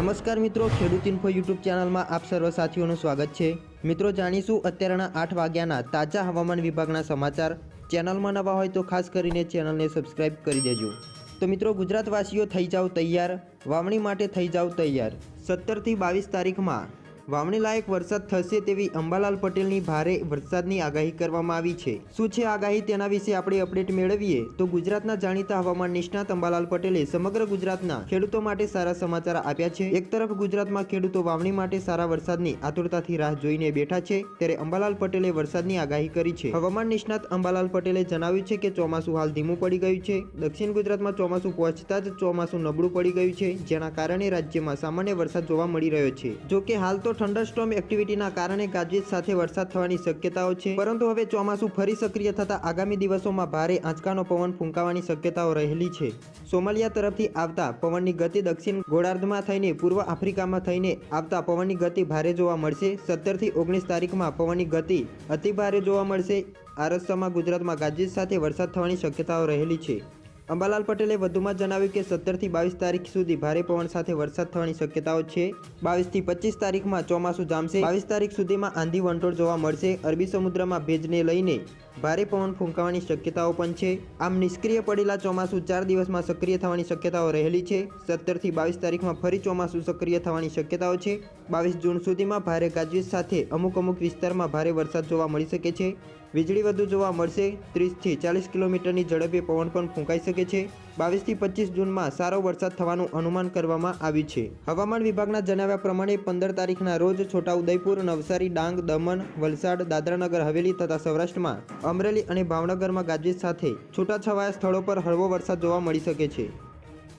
નમસ્કાર મિત્રો, ખેડૂત ઇન્ફો યુટ્યુબ ચેનલમાં આપ સર્વ સાથીઓનું સ્વાગત છે. મિત્રો, જાણીશું અત્યારના આઠ વાગ્યાના તાજા હવામાન વિભાગના સમાચાર. ચેનલમાં નવા હોય તો ખાસ કરીને ચેનલને સબસ્ક્રાઇબ કરી દેજો. તો મિત્રો, ગુજરાતવાસીઓ થઈ જાઓ તૈયાર. વાવણી માટે થઈ જાઓ તૈયાર. સત્તરથી બાવીસ તારીખમાં વાવણી લાયક વરસાદ થશે તેવી અંબાલાલ પટેલની ભારે વરસાદની આગાહી કરવામાં આવી છે. શું છે આગાહી તેના વિશે આપણે અપડેટ મેળવીએ તો ગુજરાતના જાણીતા હવામાન નિષ્ણાત અંબાલાલ પટેલે સમગ્ર ગુજરાતના ખેડૂતો માટે સારા સમાચાર આપ્યા છે. એક તરફ ગુજરાતમાં ખેડૂતો વાવણી માટે સારા વરસાદની આતુરતાથી રાહ જોઈને બેઠા છે, ત્યારે અંબાલાલ પટેલે વરસાદની આગાહી કરી છે. હવામાન નિષ્ણાત અંબાલાલ પટેલે જણાવ્યું છે કે ચોમાસું હાલ ધીમું પડી ગયું છે. દક્ષિણ ગુજરાતમાં ચોમાસું પહોંચતા જ ચોમાસું નબળું પડી ગયું છે, જેના કારણે રાજ્યમાં સામાન્ય વરસાદ જોવા મળી રહ્યો છે. જો કે હાલ તો થંડરસ્ટોર્મ એક્ટિવિટીના કારણે ગાજવીજ સાથે વરસાદ થવાની શક્યતાઓ છે. પરંતુ હવે ચોમાસું ફરી સક્રિય થતા આગામી દિવસોમાં ભારે આંચકાનો પવન ફૂંકાવાની શક્યતાઓ રહેલી છે. સોમાલિયા તરફથી આવતા પવનની ગતિ દક્ષિણ ગોળાર્ધમાં થઈને પૂર્વ આફ્રિકામાં થઈને આવતા પવનની ગતિ ભારે જોવા મળશે. સત્તરથી ઓગણીસ તારીખમાં પવનની ગતિ અતિ ભારે જોવા મળશે. આ ગુજરાતમાં ગાજવીજ સાથે વરસાદ થવાની શક્યતાઓ રહેલી છે. અંબાલાલ પટેલે વધુમાં જણાવ્યું કે સત્તરથી બાવીસ તારીખ સુધી ભારે પવન સાથે વરસાદ થવાની શક્યતાઓ છે. બાવીસથી પચીસ તારીખમાં ચોમાસું જામશે. બાવીસ તારીખ સુધીમાં આંધી વંટોળ જોવા મળશે. અરબી સમુદ્રમાં ભેજને લઈને ભારે પવન ફૂંકાવાની શક્યતાઓ પણ છે. આમ નિષ્ક્રિય પડેલા ચોમાસું ચાર દિવસમાં સક્રિય થવાની શક્યતાઓ રહેલી છે. સત્તરથી બાવીસ તારીખમાં ફરી ચોમાસું સક્રિય થવાની શક્યતાઓ છે. બાવીસ જૂન સુધીમાં ભારે ગાજવીજ સાથે અમુક અમુક વિસ્તારમાં ભારે વરસાદ જોવા મળી શકે છે. વીજળી વધુ જોવા મળશે. ત્રીસથી ચાલીસ કિલોમીટરની ઝડપે પવન પણ ફૂંકાઈ શકે છે. બાવીસથી પચીસ જૂનમાં સારો વરસાદ થવાનું અનુમાન કરવામાં આવ્યું છે. હવામાન વિભાગના જણાવ્યા પ્રમાણે પંદર તારીખના રોજ છોટાઉદેપુર, નવસારી, ડાંગ, દમણ, વલસાડ, દાદરાનગર, હવેલી તથા સૌરાષ્ટ્રમાં અમરેલી અને ભાવનગરમાં ગાજવીજ સાથે છૂટાછવાયા સ્થળો પર હળવો વરસાદ જોવા મળી શકે છે.